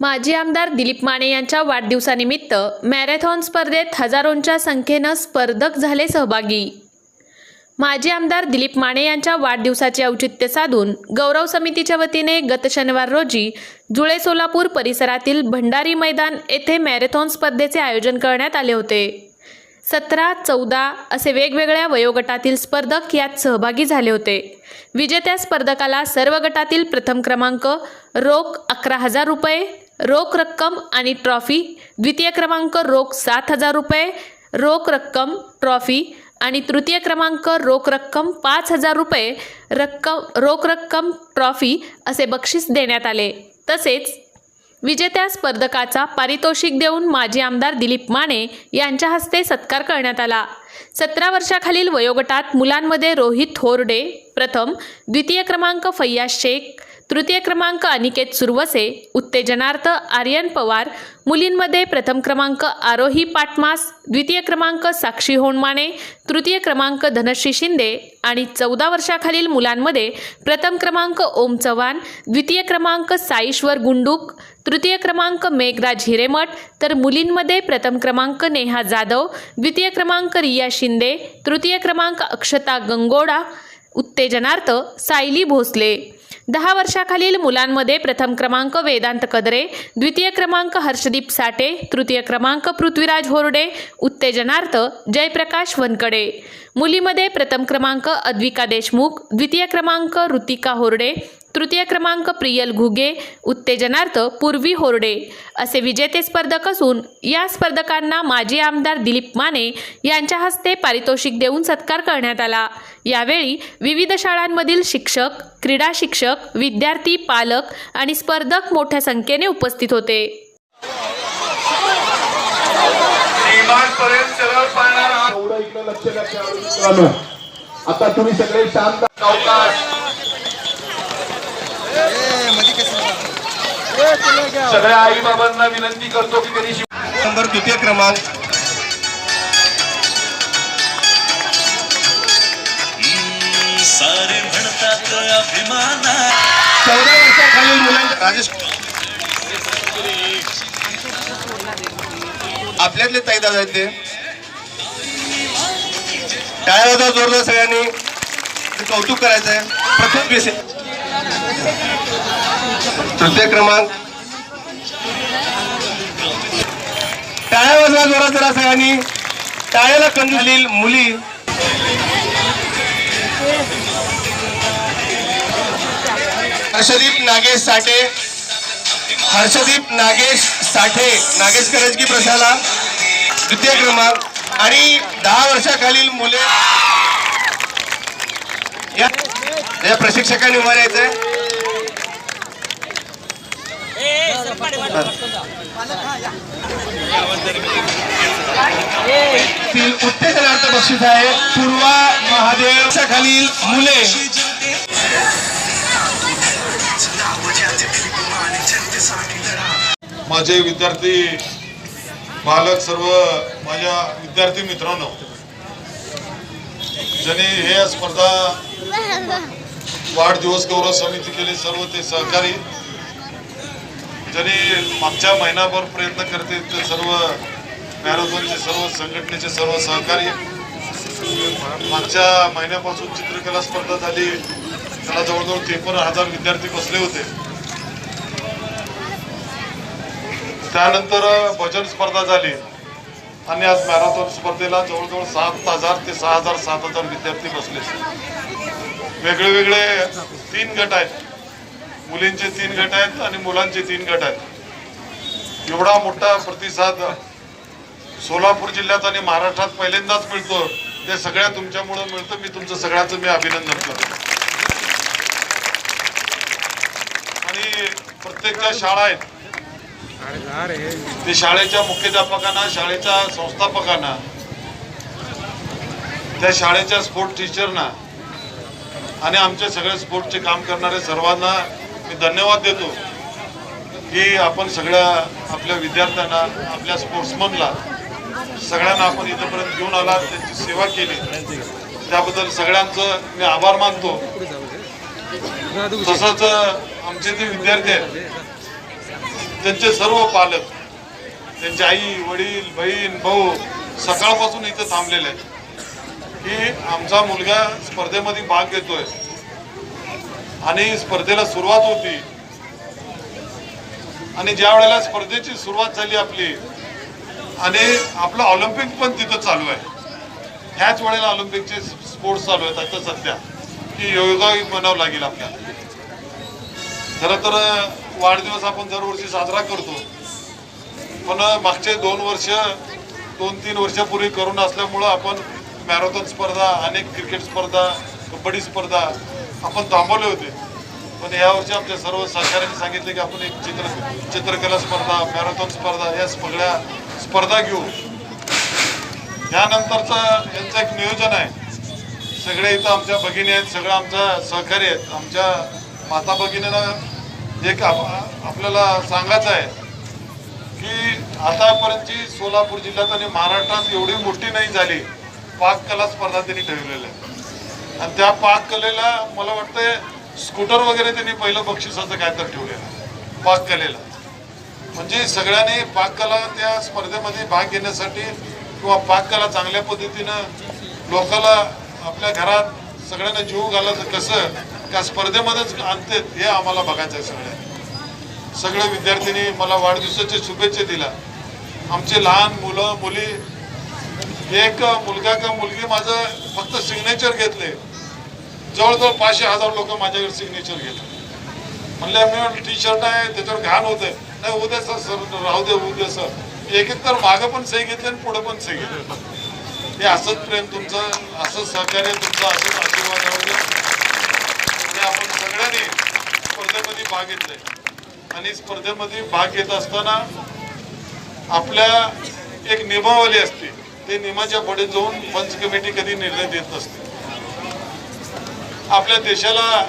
माजी आमदार दिलीप माने यांच्या वाढदिवसानिमित्त मॅरेथॉन स्पर्धेत हजारोंच्या संख्येनं स्पर्धक झाले सहभागी. माजी आमदार दिलीप माने यांच्या वाढदिवसाचे औचित्य साधून गौरव समितीच्या वतीने गत शनिवार रोजी जुळे सोलापूर परिसरातील भंडारी मैदान येथे मॅरेथॉन स्पर्धेचे आयोजन करण्यात आले होते. सतरा चौदा असे वेगवेगळ्या वयोगटातील स्पर्धक यात सहभागी झाले होते. विजेत्या स्पर्धकाला सर्व गटातील प्रथम क्रमांक रोख अकरा हजार रुपये रोख रक्कम आणि ट्रॉफी द्वितीय क्रमांक रोख सात हजार रुपये रोख रक्कम ट्रॉफी आणि तृतीय क्रमांक रोख रक्कम पाच हजार रुपये रक्कम रोख रक्कम ट्रॉफी असे बक्षीस देण्यात आले. तसेच विजेत्या स्पर्धकाचा पारितोषिक देऊन माजी आमदार दिलीप माने यांच्या हस्ते सत्कार करण्यात आला. सतरा वर्षाखालील वयोगटात मुलांमध्ये रोहित थोरडे प्रथम द्वितीय क्रमांक फैया शेख तृतीय क्रमांक अनिकेत सुरवसे उत्तेजनार्थ आर्यन पवार मुलींमध्ये प्रथम क्रमांक आरोही पाटमास द्वितीय क्रमांक साक्षी होणमाने तृतीय क्रमांक धनश्री शिंदे आणि चौदा वर्षाखालील मुलांमध्ये प्रथम क्रमांक ओम चव्हाण द्वितीय क्रमांक साईश्वर गुंडूक तृतीय क्रमांक मेघराज हिरेमठ तर मुलींमध्ये प्रथम क्रमांक नेहा जाधव द्वितीय क्रमांक रिया शिंदे तृतीय क्रमांक अक्षता गंगोडा उत्तेजनार्थ सायली भोसले. दहा वर्षाखालील मुलांमध्ये प्रथम क्रमांक वेदांत कदरे द्वितीय क्रमांक हर्षदीप साठे तृतीय क्रमांक पृथ्वीराज होरडे उत्तेजनार्थ जयप्रकाश वनकडे. मुलीमध्ये प्रथम क्रमांक अद्विका देशमुख द्वितीय क्रमांक ऋतिका होरडे तृतीय क्रमांक प्रियल घुगे उत्तेजनार्थ पूर्वी होरडे. असे विजेते स्पर्धक असून या स्पर्धकांना माजी आमदार दिलीप माने यांच्या हस्ते पारितोषिक देऊन सत्कार करण्यात आला. यावेळी विविध शाळांमधील शिक्षक क्रीडा शिक्षक विद्यार्थी पालक आणि स्पर्धक मोठ्या संख्येने उपस्थित होते. आता तुम्ही सगळे शांत सगळ्या आई बाबांना विनंती करतो की त्यांनी नंबर द्वितीय क्रमांक. सारे म्हणतात अभिमाना चौदा वर्षाखालील मुलांच्या राजेश आपल्यातले ताई दादा आहेत ते. टाळ्या जोरदार सगळ्यांनी. कौतुक करायचं आहे प्रथम बेसे तृतीय क्रमांक. टाळ्या वाजवा जोरात जरा सगळ्यांनी. टाळ्याला कंदील मुली. हर्षदीप नागेश साठे. हर्षदीप नागेश साठे. नागेश करंजकी प्रशाला. द्वितीय क्रमांक. आणि दहा वर्षाखालील मुले. या या प्रशिक्षकांनी उभा राहायचंय तील उत्तेजनार्थ बक्षीस आहे. पूर्वा महादेव खालील मुले. माझे विद्यार्थी पालक सर्व माझ्या विद्यार्थी मित्रांनो ज्यांनी हे स्पर्धा वाढदिवस गौरव समिती केली सर्व ते सहकारी ज्यांनी मागच्या महिनाभर प्रयत्न करते ते सर्व मॅरेथॉनचे सर्व संघटनेचे सर्व सहकारी मागच्या महिन्यापासून चित्रकला स्पर्धा झाली. त्याला जवळजवळ त्रेपन्न हजार विद्यार्थी बसले होते. त्यानंतर भजन स्पर्धा झाली. आणि आज मॅरेथॉन स्पर्धेला जवळजवळ सात हजार ते सहा हजार सात हजार विद्यार्थी बसले. वेगळे वेगळे तीन गट आहेत. मुलींचे तीन गट आहेत आणि मुलांचे तीन गट आहेत. एवढा मोठा प्रतिसाद सोलापूर जिल्ह्यात आणि महाराष्ट्रात पहिल्यांदाच मिळतो. ते सगळ्या तुमच्यामुळं मिळतं. मी तुमचं सगळ्याचं मी अभिनंदन करतो. आणि प्रत्येक ज्या शाळा आहेत ते शाळेच्या मुख्याध्यापकांना शाळेच्या संस्थापकांना त्या शाळेच्या स्पोर्ट टीचरना आणि आमचे सगळे स्पोर्टचे काम करणारे सर्वांना मी धन्यवाद देतो की आपण सगळ्या आपल्या विद्यार्थ्यांना आपल्या स्पोर्ट्समनला सगळ्यांना आपण इथंपर्यंत घेऊन आला त्यांची सेवा केली. त्याबद्दल सगळ्यांचं मी आभार मानतो. तसंच आमचे जे विद्यार्थी आहेत त्यांचे सर्व पालक त्यांचे आई वडील बहीण भाऊ सकाळपासून इथं थांबलेले आहेत. की आमचा मुलगा स्पर्धेमध्ये भाग घेतोय. आणि स्पर्धेला सुरुवात होती. आणि ज्या वेळेला स्पर्धेची सुरुवात झाली आपली आणि आपलं ऑलिम्पिक पण तिथं चालू आहे. ह्याच वेळेला ऑलिम्पिकचे स्पोर्ट्स चालू आहेत आता सध्या की योगाही म्हणावं लागेल आपल्याला. खरं तर वाढदिवस आपण दरवर्षी साजरा करतो. पण मागचे दोन वर्ष दोन तीन वर्षापूर्वी करून असल्यामुळं आपण मॅरेथॉन स्पर्धा अनेक क्रिकेट स्पर्धा कबड्डी स्पर्धा आपण थांबवले होते. पण यावर्षी आमच्या सर्व सहकार्यांनी सांगितले की आपण एक चित्र चित्रकला स्पर्धा मॅरेथॉन स्पर्धा या सगळ्या स्पर्धा घेऊ. यानंतरचं यांचं एक नियोजन आहे. सगळे इथं आमच्या भगिनी आहेत सगळं आमच्या सहकारी आहेत. आमच्या माता भगिनीनं एक आपल्याला सांगायचं आहे की आतापर्यंतची सोलापूर जिल्ह्यात आणि महाराष्ट्रात एवढी मोठी नाही झाली. पाककला स्पर्धा त्यांनी ठेवलेल्या आणि त्या पाककलेला मला वाटतंय स्कूटर वगैरे त्यांनी पहिलं बक्षिसाचं काय तर ठेवलेलं पाककलेला म्हणजे सगळ्यांनी पाककला त्या स्पर्धेमध्ये भाग घेण्यासाठी किंवा पाककला चांगल्या पद्धतीनं लोकाला आपल्या घरात सगळ्यांना जीव घालायचं कसं त्या स्पर्धेमध्येच आणते हे आम्हाला बघायचं आहे सगळ्या सगळे विद्यार्थ्यांनी मला वाढदिवसाच्या शुभेच्छा दिल्या. आमचे लहान मुलं मुली एक मुलगा का मुलगी माझं फक्त सिग्नेचर घेतले. जवळजवळ पाचशे हजार लोक माझ्याकडे सिग्नेचर घेतात. म्हणले मी टी शर्ट आहे त्याच्यावर घाण होते नाही उद्या सर सर राहू दे उद्या सर. एक एक तर मागं पण सही घेतले आणि पुढं पण सही घेतले. हे असंच प्रेम तुमचं असंच सहकार्य तुमचं असंच आशीर्वाद राहू आणि आपण सगळ्यांनी स्पर्धेमध्ये भाग घेतले. आणि स्पर्धेमध्ये भाग घेत असताना आपल्या एक नियमावली असते. ते नियमाच्या पुढे जाऊन पंच कमिटी कधी निर्णय देत नसते. आपल्या देशाला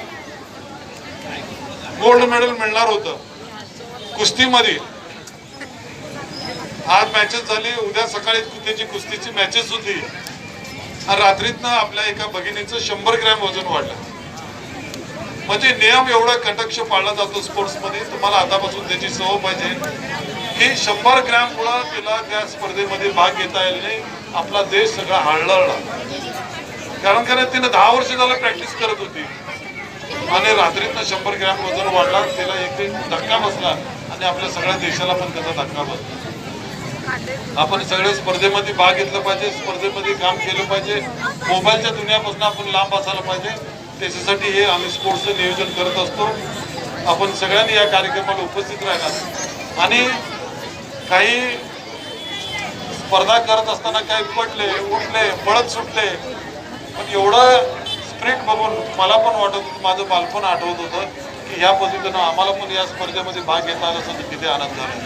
गोल्ड मेडल मिळणार होतं. कुस्तीमध्ये. आज मॅचेस झाली उद्या सकाळी त्याची कुस्तीची मॅचेस होती. आणि रात्रीतनं आपल्या एका भगिनीचं शंभर ग्रॅम वजन वाढलं. म्हणजे नियम एवढा कटक्ष पाळला जातो स्पोर्ट्समध्ये तुम्हाला आतापासून त्याची सवय पाहिजे. की शंभर ग्रॅम मुळे तिला त्या स्पर्धेमध्ये भाग घेता येईल नाही. आपला देश सगळा हळहळला कारण कारण तिने दहा वर्ष झालं प्रॅक्टिस करत होती. आणि रात्रीतनं शंभर ग्रॅम वजन वाढला तिला एक धक्का बसला आणि आपल्या सगळ्या देशाला पण त्याचा धक्का बसला. आपण सगळे स्पर्धेमध्ये भाग घेतला पाहिजे स्पर्धेमध्ये काम केलं पाहिजे. मोबाईलच्या दुनियापासून आपण लांब असायला पाहिजे. त्याच्यासाठी हे आम्ही स्पोर्ट्सचं नियोजन करत असतो. आपण सगळ्यांनी या कार्यक्रमाला उपस्थित राहणार. आणि काही स्पर्धा करत असताना काही पडले उठले पळत सुटले पण एवढं स्प्रिट बघून मला पण वाटत होतं माझं बालपण आठवत होतं की ह्या पद्धतीनं आम्हाला पण या स्पर्धेमध्ये भाग घेता आला असं तर किती आनंद झाला.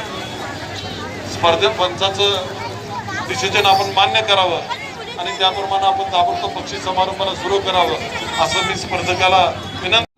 स्पर्धे पंचाचं डिसिजन आपण मान्य करावं आणि त्याप्रमाणे आपण ताबडतोब बक्षीस समारंभाला सुरू करावं असं मी स्पर्धकाला विनंती